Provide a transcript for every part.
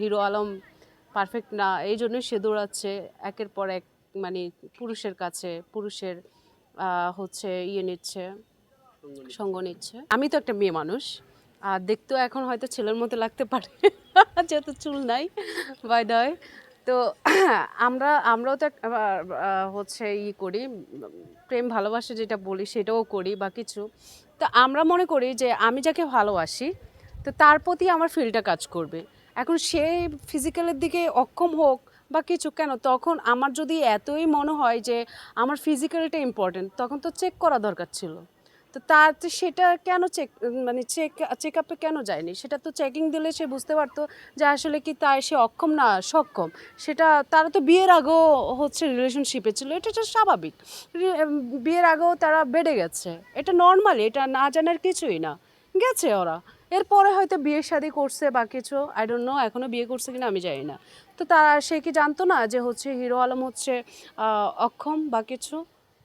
Hero Alam perfect না, এই জন্যই সে দৌড়াচ্ছে। একের পর এক মানে পুরুষের কাছে, পুরুষের হচ্ছে ইয়ে নিচ্ছে, সঙ্গ নিচ্ছে। আমি তো একটা মেয়ে মানুষ, আর দেখতেও এখন হয়তো ছেলের মতো লাগতে পারে, যেহেতু চুল নাই বাই দয় তো আমরা, আমরাও তো হচ্ছে ই করি, প্রেম ভালোবাসা যেটা বলি সেটাও করি বা কিছু। তো আমরা মনে করি যে আমি যাকে ভালোবাসি, তো তার প্রতি আমার ফিলটা কাজ করবে। এখন সে ফিজিক্যালের দিকে অক্ষম হোক বা কিছু, কেন? তখন আমার যদি এতই মনে হয় যে আমার ফিজিক্যালটা ইম্পর্টেন্ট তখন তো চেক করা দরকার ছিল। তো তার তো সেটা কেন চেক মানে চেক চেক আপে কেন যায়নি? সেটা তো চেকিং দিলে সে বুঝতে পারতো যে আসলে কি তাই সে অক্ষম না সক্ষম। সেটা, তারা তো বিয়ের আগেও হচ্ছে রিলেশনশিপে ছিল, এটা তো স্বাভাবিক। বিয়ের আগেও তারা বেড়ে গেছে। এটা নর্মালি এটা না জানার কিছুই না। গেছে ওরা। এরপরে হয়তো বিয়ে শাদি করছে বা কিছু আই ডোন্ট নো এখনও বিয়ে করছে কিনা আমি জানি না। তো তারা সে কি জানতো না যে হচ্ছে হিরো আলম হচ্ছে অক্ষম বা কিছু?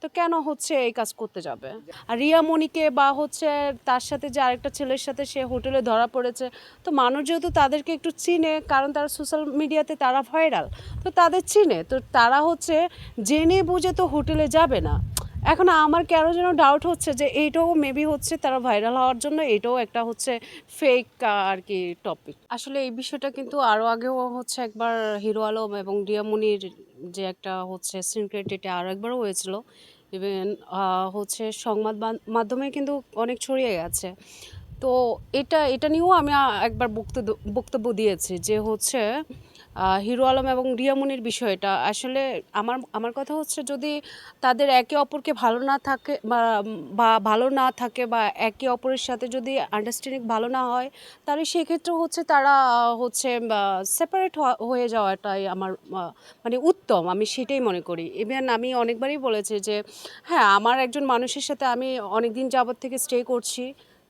তো কেন হচ্ছে এই কাজ করতে যাবে? আর রিয়া মণিকে বা হচ্ছে তার সাথে যে আরেকটা ছেলের সাথে সে হোটেলে ধরা পড়েছে, তো মানুষ যেহেতু তাদেরকে একটু চিনে, কারণ তারা সোশ্যাল মিডিয়াতে তারা ভাইরাল তো তাদের চিনে। তো তারা হচ্ছে জেনে বুঝে তো হোটেলে যাবে না। এখন আমার কেন যেন ডাউট হচ্ছে যে এইটাও মেবি হচ্ছে তারা ভাইরাল হওয়ার জন্য এটাও একটা হচ্ছে ফেক আর কি টপিক আসলে এই বিষয়টা কিন্তু আরও আগেও হচ্ছে একবার হিরো আলম এবং রিয়ামনির যে একটা হচ্ছে সিনক্রেট এটা আরও একবারও হয়েছিল। ইভেন হচ্ছে সংবাদ মাধ্যমে কিন্তু অনেক ছড়িয়ে গেছে। তো এটা এটা নিয়েও আমি একবার বক্তব্য বক্তব্য দিয়েছি যে হচ্ছে হিরো আলম এবং রিয়ামনির বিষয়টা, আসলে আমার আমার কথা হচ্ছে যদি তাদের একে অপরকে ভালো না থাকে বা ভালো না থাকে বা একে অপরের সাথে যদি আন্ডারস্ট্যান্ডিং ভালো না হয়, তাহলে সেক্ষেত্রে হচ্ছে তারা হচ্ছে সেপারেট হয়ে যাওয়াটাই আমার মানে উত্তম, আমি সেটাই মনে করি। ইভেন আমি অনেকবারই বলেছি যে হ্যাঁ আমার একজন মানুষের সাথে আমি অনেক দিন যাবত থেকে স্টে করছি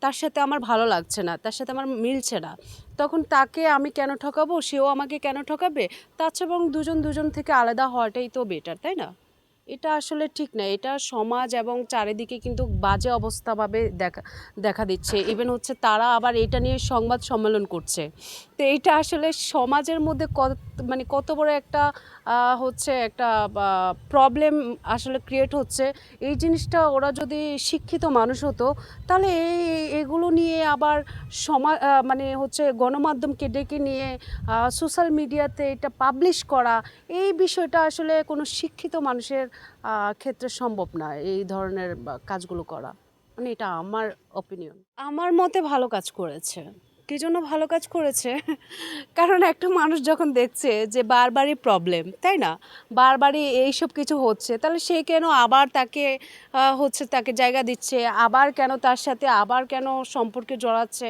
তার সাথে আমার ভালো লাগছে না, তার সাথে আমার মিলছে না। তখন তাকে আমি কেন ঠকাবো? সেও আমাকে কেন ঠকাবে? তাছাড়া বরং দুজন দুজন থেকে আলাদা হওয়াটাই তো বেটার তাই না? এটা আসলে ঠিক না। এটা সমাজ এবং চারিদিকে কিন্তু বাজে অবস্থাভাবে দেখা দেখা দিচ্ছে। ইভেন হচ্ছে তারা আবার এটা নিয়ে সংবাদ সম্মেলন করছে। তো এইটা আসলে সমাজের মধ্যে কত মানে কত বড় একটা হচ্ছে একটা প্রবলেম আসলে ক্রিয়েট হচ্ছে। এই জিনিসটা ওরা যদি শিক্ষিত মানুষ হতো, তাহলে এই, এগুলো নিয়ে আবার সমা মানে হচ্ছে গণমাধ্যমকে ডেকে নিয়ে সোশ্যাল মিডিয়াতে এটা পাবলিশ করা, এই বিষয়টা আসলে কোনো শিক্ষিত মানুষের ক্ষেত্রে সম্ভব না এই ধরনের কাজগুলো করা। মানে এটা আমার অপিনিয়ন আমার মতে ভালো কাজ করেছে। কী জন্য ভালো কাজ করেছে? কারণ একটা মানুষ যখন দেখছে যে বারবারই প্রবলেম তাই না? বারবারই এইসব কিছু হচ্ছে, তাহলে সে কেন আবার তাকে হচ্ছে তাকে জায়গা দিচ্ছে, আবার কেন তার সাথে আবার কেন সম্পর্কে জড়াচ্ছে?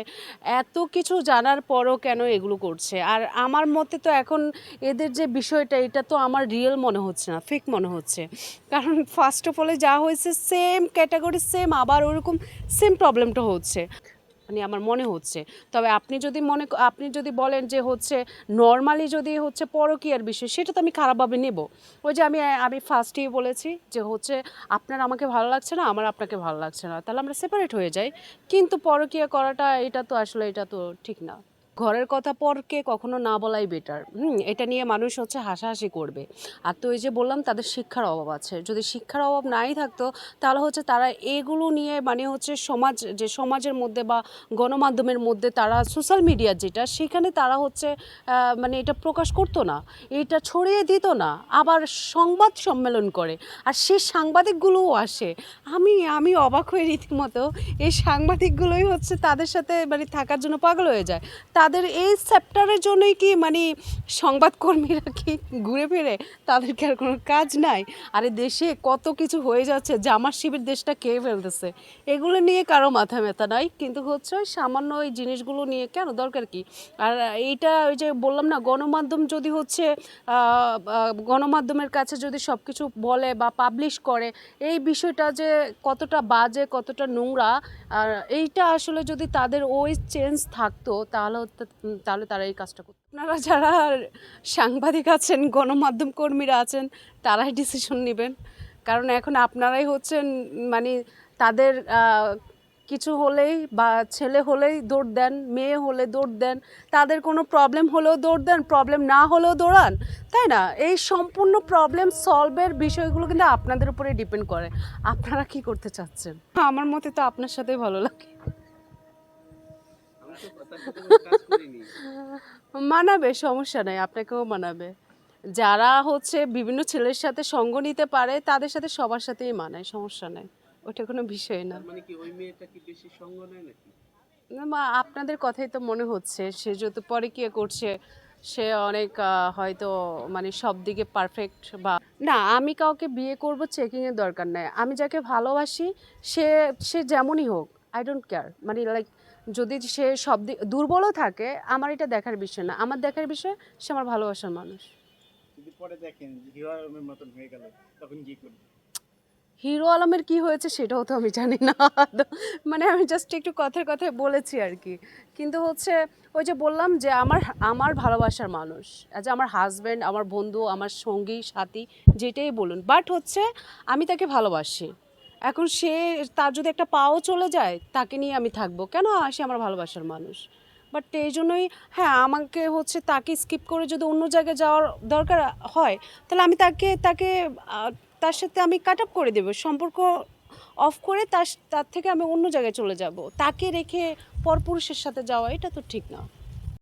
এত কিছু জানার পরও কেন এগুলো করছে? আর আমার মতে তো এখন এদের যে বিষয়টা, এটা তো আমার রিয়েল মনে হচ্ছে না ফেক মনে হচ্ছে। কারণ ফার্স্ট অফ অলে যা হয়েছে সেম ক্যাটাগরি সেম আবার ওরকম সেম প্রবলেমটা হচ্ছে। মানে আমার মনে হচ্ছে। তবে আপনি যদি মনে আপনি যদি বলেন যে হচ্ছে নর্মালি যদি হচ্ছে পরকীয়ার বিষয়, সেটা তো আমি খারাপভাবে নেব। ওই যে আমি আমি ফার্স্টেই বলেছি যে হচ্ছে, আপনার আমাকে ভালো লাগছে না, আমার আপনাকে ভালো লাগছে না। তাহলে আমরা সেপারেট হয়ে যাই। কিন্তু পরকীয়া করাটা, এটা তো আসলে, এটা তো ঠিক না। ঘরের কথা পরকে কখনো না বলাই বেটার হুম, এটা নিয়ে মানুষ হচ্ছে হাসাহাসি করবে। আর তো এই যে বললাম, তাদের শিক্ষার অভাব আছে। যদি শিক্ষার অভাব নাই থাকতো, তাহলে হচ্ছে তারা এগুলো নিয়ে মানে হচ্ছে সমাজ, যে সমাজের মধ্যে বা গণমাধ্যমের মধ্যে তারা সোশ্যাল মিডিয়া যেটা, সেখানে তারা হচ্ছে মানে এটা প্রকাশ করতো না। এটা ছড়িয়ে দিত না। আবার সংবাদ সম্মেলন করে। আর সেই সাংবাদিকগুলোও আসে। আমি আমি অবাক হয়ে রীতিমতো। এই সাংবাদিকগুলোই হচ্ছে তাদের সাথে মানে থাকার জন্য পাগল হয়ে যায়। তাদের এই চ্যাপ্টারের জন্যই কি মানে সংবাদকর্মীরা কি ঘুরে ফিরে? তাদেরকে আর কোনো কাজ নাই? আরে দেশে কত কিছু হয়ে যাচ্ছে জামার শিবির দেশটা খেয়ে ফেলতেছে। এগুলো নিয়ে কারও মাথা ব্যথা নাই, কিন্তু হচ্ছে ওই সামান্য ওই জিনিসগুলো নিয়ে কেন? দরকার কি? আর এইটা ওই যে বললাম না, গণমাধ্যম যদি হচ্ছে গণমাধ্যমের কাছে যদি সব কিছু বলে বা পাবলিশ করে, এই বিষয়টা যে কতটা বাজে, কতটা নোংরা, আর এইটা আসলে যদি তাদের ওই চেঞ্জ থাকতো, তাহলে তাহলে তারা এই কাজটা করতো। আপনারা যারা সাংবাদিক আছেন, গণমাধ্যম কর্মীরা আছেন, তারাই ডিসিশন নেবেন। কারণ এখন আপনারাই হচ্ছেন মানে তাদের কিছু হলেই বা ছেলে হলেই দৌড় দেন, মেয়ে হলে দৌড় দেন, তাদের কোনো প্রবলেম হলেও দৌড় দেন প্রবলেম না হলেও দৌড়ান, তাই না? এই সম্পূর্ণ প্রবলেম সলভের বিষয়গুলো কিন্তু আপনাদের উপরে ডিপেন্ড করে। আপনারা কি করতে চাচ্ছেন? আমার মতে তো আপনার সাথেই ভালো লাগে। মানাবে সমস্যা নেই আপনাকেও মানাবে। যারা হচ্ছে বিভিন্ন ছেলের সাথে সঙ্গ নিতে পারে তাদের সাথে সবার সাথেই মানায় সমস্যা নেই। ওটা কোনো বিষয় না। মানে কি ওই মেয়েটা কি বেশি সঙ্গ নেয় নাকি? না, মা আপনাদের কথাই তো মনে হচ্ছে সে যত পরে কি করছে সে অনেক হয়তো মানে সব দিকে পারফেক্ট বা না আমি কাউকে বিয়ে করব চেকিংয়ের দরকার নেই। আমি যাকে ভালোবাসি সে সে যেমনই হোক আই ডোন্ট কেয়ার মানে লাইক যদি সে সব দিক দুর্বলও থাকে আমার এটা দেখার বিষয় না। আমার দেখার বিষয় সে আমার ভালোবাসার মানুষ। যদি পরে দেখেন হিরো আলমের মতন হয়ে গেল তখন কি করবেন হিরো আলমের কি হয়েছে সেটাও তো আমি জানি না। মানে আমি জাস্ট একটু কথার কথায় বলেছি আর কি। কিন্তু হচ্ছে ওই যে বললাম যে আমার আমার ভালোবাসার মানুষ আজ আমার হাজব্যান্ড আমার বন্ধু আমার সঙ্গী সাথী যেটাই বলুন। বাট হচ্ছে আমি তাকে ভালোবাসি। এখন সে, তার যদি একটা পাও চলে যায়, তাকে নিয়ে আমি থাকব। কেন? সে আমার ভালোবাসার মানুষ। বাট এই জন্যই হ্যাঁ আমাকে হচ্ছে তাকে স্কিপ করে যদি অন্য জায়গায় যাওয়ার দরকার হয়, তাহলে আমি তাকে তাকে তার সাথে আমি কাট আপ করে দেবো। সম্পর্ক অফ করে তার তার থেকে আমি অন্য জায়গায় চলে যাব। তাকে রেখে পরপুরুষের সাথে যাওয়া, এটা তো ঠিক না।